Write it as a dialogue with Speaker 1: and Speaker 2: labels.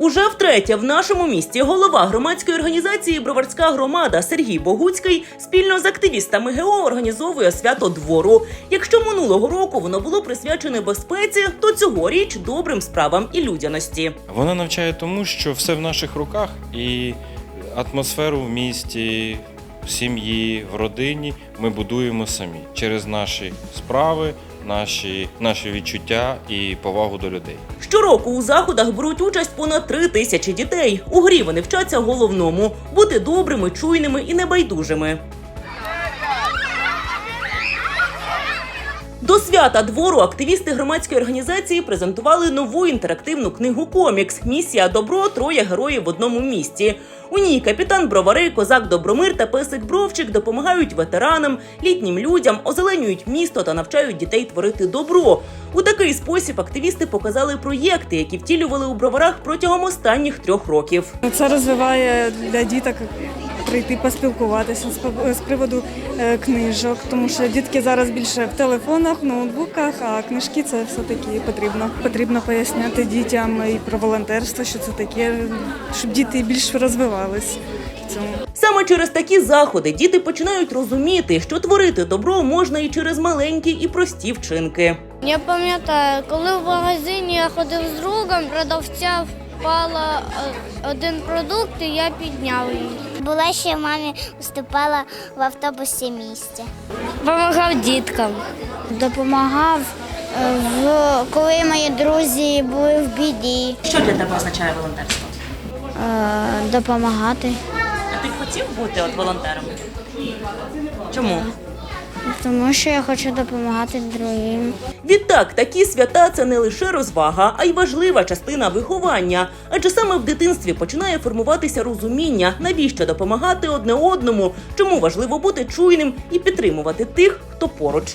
Speaker 1: Уже втретє в нашому місті голова громадської організації Броварська громада Сергій Богуцький спільно з активістами ГО організовує свято двору. Якщо минулого року воно було присвячене безпеці, то цьогоріч добрим справам і людяності.
Speaker 2: Вона навчає тому, що все в наших руках, і атмосферу в місті, в сім'ї, в родині ми будуємо самі через наші справи, наші, наші відчуття і повагу до людей.
Speaker 1: Щороку у заходах беруть участь понад три тисячі дітей. У грі вони вчаться головному бути добрими, чуйними і небайдужими. До свята двору активісти громадської організації презентували нову інтерактивну книгу комікс Місія добро троє героїв в одному місті. У ній капітан Бровари, козак Добромир та песик Бровчик допомагають ветеранам, літнім людям, озеленюють місто та навчають дітей творити добро. У такий спосіб активісти показали проєкти, які втілювали у броварах протягом останніх трьох років.
Speaker 3: Це розвиває для діток прийти поспілкуватися з приводу е, книжок, тому що дітки зараз більше в телефонах, в ноутбуках, а книжки це все таки потрібно. Потрібно поясняти дітям і про волонтерство, що це таке, щоб діти більш розвивались в цьому.
Speaker 1: Саме через такі заходи діти починають розуміти, що творити добро можна і через маленькі і прості вчинки.
Speaker 4: Я пам'ятаю, коли в магазині я ходив з другом, продавця впала е, один продукт, і я підняв її.
Speaker 5: Була ще мамі виступала в автобусі місті.
Speaker 4: Помагав діткам. Допомагав, е, в, коли мої друзі були в біді.
Speaker 1: Що для тебе означає волонтерство?
Speaker 4: Е, допомагати.
Speaker 1: А ти б хотів бути от волонтером? Чому?
Speaker 4: Тому що я хочу допомагати другим.
Speaker 1: Відтак, такі свята це не лише розвага, а й важлива частина виховання. Адже саме в дитинстві починає формуватися розуміння, навіщо допомагати одне одному, чому важливо бути чуйним і підтримувати тих, хто поруч.